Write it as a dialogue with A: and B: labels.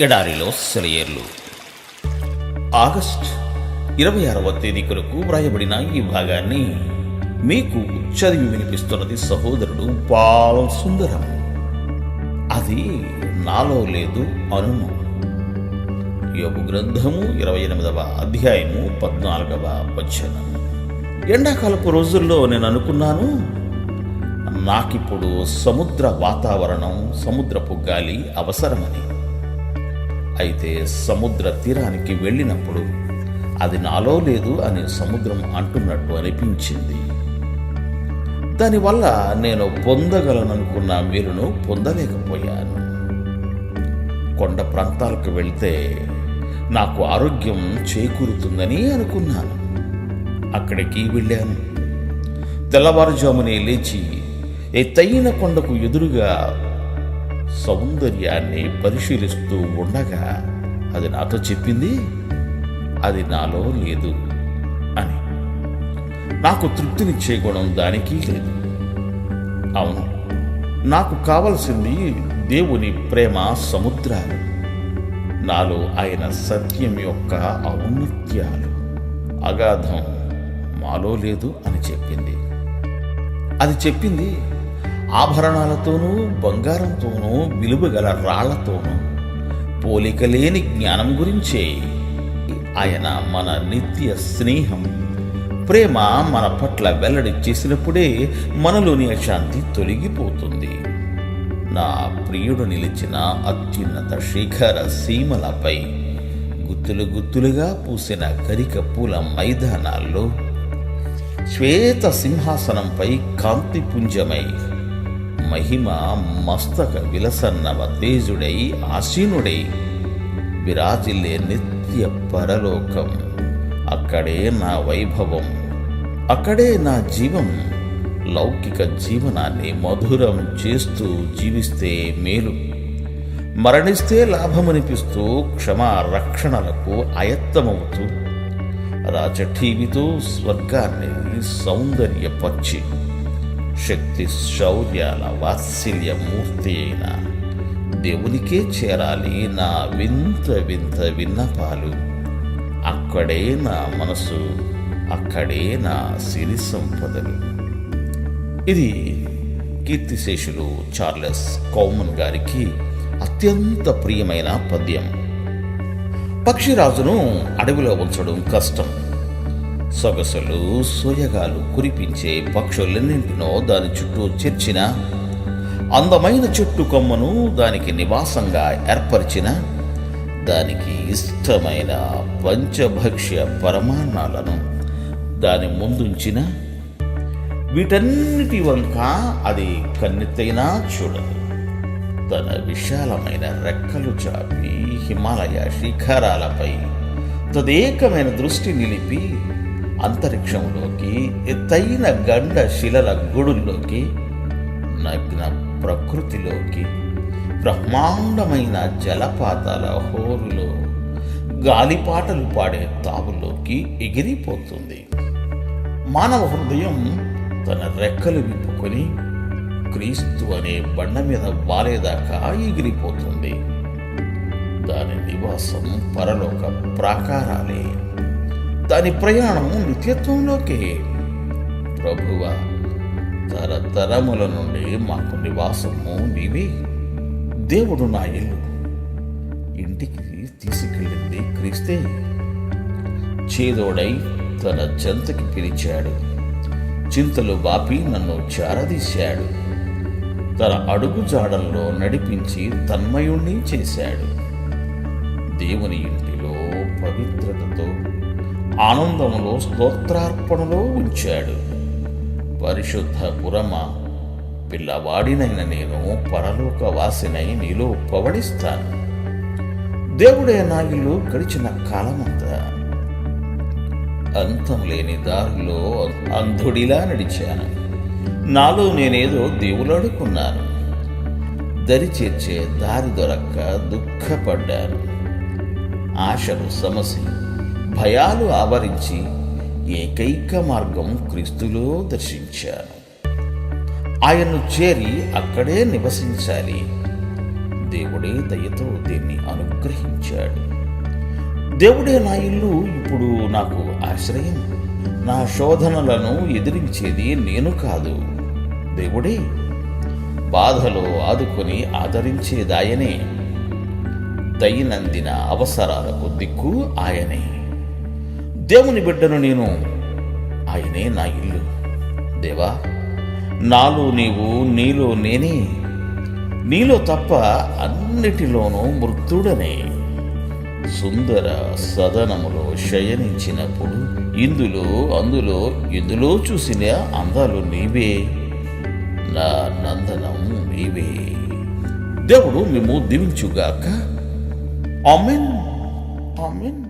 A: ఎడారిలో సెలయేర్లు. ఆగస్ట్ ఇరవై ఆరవ తేదీ కొరకు వ్రాయబడిన ఈ భాగాన్ని మీకు చదివి వినిపిస్తున్నది సహోదరుడు పాల సుందరం. అది నాలో లేదు అనును. యోగు గ్రంథము ఇరవై ఎనిమిదవ అధ్యాయము పద్నాలుగవ వచనం. ఎండాకాలపు రోజుల్లో నేను అనుకున్నాను నాకిప్పుడు సముద్ర వాతావరణం సముద్రపు గాలి అవసరమని. అయితే సముద్ర తీరానికి వెళ్ళినప్పుడు అది నాలో లేదు అని సముద్రం అంటున్నట్టు అనిపించింది. దానివల్ల నేను పొందగలననుకున్న మేలును పొందలేకపోయాను. కొండ ప్రాంతాలకు వెళ్తే నాకు ఆరోగ్యం చేకూరుతుందని అనుకున్నాను. అక్కడికి వెళ్ళాను. తెల్లవారుజామునే లేచి ఎత్తైన కొండకు ఎదురుగా సౌందర్యాన్ని పరిశీలిస్తూ ఉండగా అది నాతో చెప్పింది? అది నాలో లేదు అని. నాకు తృప్తినిచ్చే గుణం దానికి లేదు. అవును నాకు కావలసింది దేవుని ప్రేమ సముద్రాలు. నాలో ఆయన సత్యం యొక్క ఔన్నత్యాలు. అగాధం మాలో లేదు అని చెప్పింది. అది చెప్పింది? ఆభరణాలతోనూ బంగారంతోనూ విలువగల రాళ్ళతోనూ పోలికలేని జ్ఞానం గురించే ఆయన మన నిత్య స్నేహం ప్రేమ మన పట్ల వెల్లడి చేసినప్పుడే మనలోని అశాంతి తొలగిపోతుంది. నా ప్రియుడు నిలిచిన అత్యున్నత శిఖర సీమలపై గుత్తులు గుత్తులుగా పూసిన గరిక పూల మైదానాల్లో శ్వేత సింహాసనంపై కాంతి పుంజమై మహిమ మస్తక విలసన్నవ తేజుడై ఆసీనుడై విరాజిల్లే నిత్య పరలోకం. అక్కడే నా వైభవం. అక్కడే నా జీవం. లౌకిక జీవనాన్ని మధురం చేస్తూ జీవిస్తే మేలు. మరణిస్తే లాభమనిపిస్తూ క్షమా రక్షణలకు ఆయత్తమవుతూ రాజఠీవితో స్వర్గాన్ని సౌందర్యపరిచి శక్తి శౌర్యాల వాత్సల్య మూర్తి అయిన దేవునికే చేరాలి నా వింత వింత విన్నపాలు. అక్కడే నా మనసు అక్కడే నా సిరి సంపదలు. ఇది కీర్తిశేషులు చార్లెస్ కౌమన్ గారికి అత్యంత ప్రియమైన పద్యం. పక్షిరాజును అడవిలో ఉంచడం కష్టం. సొగసులు సొయగాలు కురిపించే పక్షులన్నింటినో దాని చుట్టూ చేర్చిన అందమైన చెట్టు కొమ్మను దానికి నివాసంగా ఏర్పరిచిన దానికి ఇష్టమైన పంచభక్ష్య పరమాన్నాలను దాని ముందుంచిన వీటన్నిటి వంక అది కన్నెత్తైనా చూడదు. తన విశాలమైన రెక్కలు చాపి హిమాలయ శిఖరాలపై తదేకమైన దృష్టి నిలిపి అంతరిక్షంలోకి ఎత్తైన గండ శిలల గుడుల్లోకి నగ్న ప్రకృతిలోకి బ్రహ్మాండమైన జలపాతాల హోరులో గాలిపాటలు పాడే తావులోకి ఎగిరిపోతుంది. మానవ హృదయం తన రెక్కలు విప్పుకొని క్రీస్తు అనే బండ మీద వాలేదాకా ఎగిరిపోతుంది. దాని నివాసం పరలోక ప్రాకారాలే. దాని ప్రయాణం నిత్యత్వంలోకే. ప్రభువ తరతరముల నుండి మాకు నివాసము నీవే. దేవుడు నా ఇల్లు. ఇంటికి తీసుకెళ్ళింది క్రీస్తే. చేదోడై తన జంతకి పిలిచాడు. చింతలు బాపి నన్ను చారదీశాడు తన అడుగు జాడల్లో నడిపించి తన్మయుణ్ణి చేశాడు. దేవుని ఇంటిలో పవిత్రతతో ఆనందములో స్తోత్రార్పణలో ఉంచాడు. పరిశుద్ధ పురమ పిల్లవాడినైన నేను పరలోక వాసినై నీలో పవడిస్తాను దేవుడే నా ఇల్లు గడిచిన కాలమంతా. అంతం లేని దారిలో అంధుడిలా నడిచాను. నాలో నేనేదో దేవులాడుకున్నాను దరి చేర్చే దారి దొరక్క దుఃఖపడ్డాను. ఆశలు సమసి భయాలు ఆవరించి ఏకైక మార్గం క్రీస్తులో దర్శించాను ఆయన్ను చేరి అక్కడే నివసించాలి. దేవుడే దయతో దీన్ని అనుగ్రహించాడు. దేవుడే నా ఇల్లు ఇప్పుడు నాకు ఆశ్రయం. నా శోధనలను ఎదిరించేది నేను కాదు. దేవుడే బాధలో ఆదుకొని ఆదరించేదాయనే. దైనందిన అవసరాలకు దిక్కు ఆయనే. దేవుని బిడ్డను నేను ఆయనే నా ఇల్లు. దేవా నాలో నీవు నీలో నేనే. నీలో తప్ప అన్నిటిలోనూ మృతుడనే. సుందర సదనములో శయనించినప్పుడు ఇందులో అందులో ఇందులో చూసిన అందాలు నీవే. నా నందనం నీవే. దేవుడు మేము దీవించుగాక. ఆమెన్. ఆమెన్.